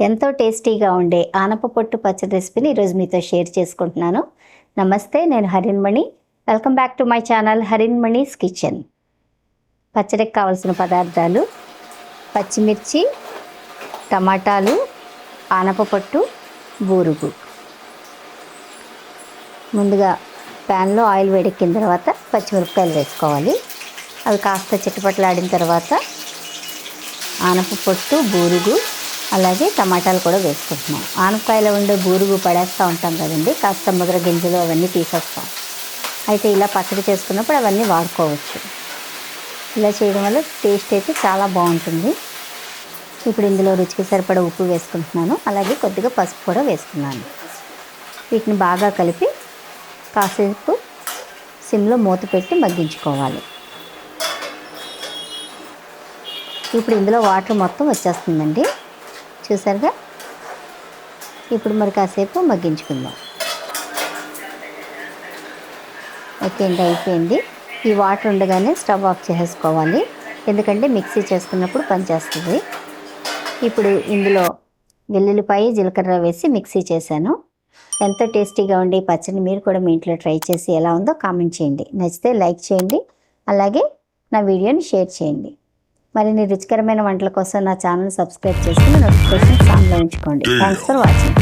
ఎంతో టేస్టీగా ఉండే ఆనప పొట్టు పచ్చడి రెసిపీని ఈరోజు మీతో షేర్ చేసుకుంటున్నాను. నమస్తే నేను Harinmani welcome back to my channel Harinmani's kitchen. పచ్చడికి కావాల్సిన పదార్థాలు పచ్చిమిర్చి టమాటాలు ఆనప పొట్టు బూరుగు. ముందుగా ప్యాన్లో ఆయిల్ వేడెక్కిన తర్వాత పచ్చిమిరపకాయలు వేసుకోవాలి. అవి కాస్త చిట్టపట్లాడిన తర్వాత ఆనప పొట్టు బూరుగు అలాగే టమాటాలు కూడా వేసుకుంటున్నాం. ఆనపకాయలో ఉండే బూరుగు పడేస్తూ ఉంటాం కదండి కాస్త ముద్ర గింజలు అవన్నీ తీసేస్తాం. అయితే ఇలా పచ్చడి చేసుకున్నప్పుడు అవన్నీ వాడుకోవచ్చు. ఇలా చేయడం వల్ల టేస్ట్ అయితే చాలా బాగుంటుంది. ఇప్పుడు ఇందులో రుచికి సరిపడా ఉప్పు వేసుకుంటున్నాను. అలాగే కొద్దిగా పసుపు కూడా వేసుకున్నాను. వీటిని బాగా కలిపి కాసేపు సిమ్లో మూత పెట్టి మగ్గించుకోవాలి. ఇప్పుడు ఇందులో వాటర్ మొత్తం వచ్చేస్తుందండి. చూసారుగా? ఇప్పుడు మరి కాసేపు మగ్గించుకుందాం. ఓకే అండి అయిపోయింది. ఈ వాటర్ ఉండగానే స్టవ్ ఆఫ్ చేసేసుకోవాలి. ఎందుకంటే మిక్సీ చేసుకున్నప్పుడు పనిచేస్తుంది ఇప్పుడు ఇందులో వెల్లుల్లిపాయ జీలకర్ర వేసి మిక్సీ చేశాను. ఎంతో టేస్టీగా ఉండే ఈ పచ్చడిని మీరు కూడా మీ ఇంట్లో ట్రై చేసి ఎలా ఉందో కామెంట్ చేయండి. నచ్చితే లైక్ చేయండి. అలాగే నా వీడియోని షేర్ చేయండి. మరిన్ని రుచికరమైన వంటల కోసం నా ఛానల్ సబ్స్క్రైబ్ చేసుకుని నోటిఫికేషన్ ఆన్లో ఉంచుకోండి. Thanks for watching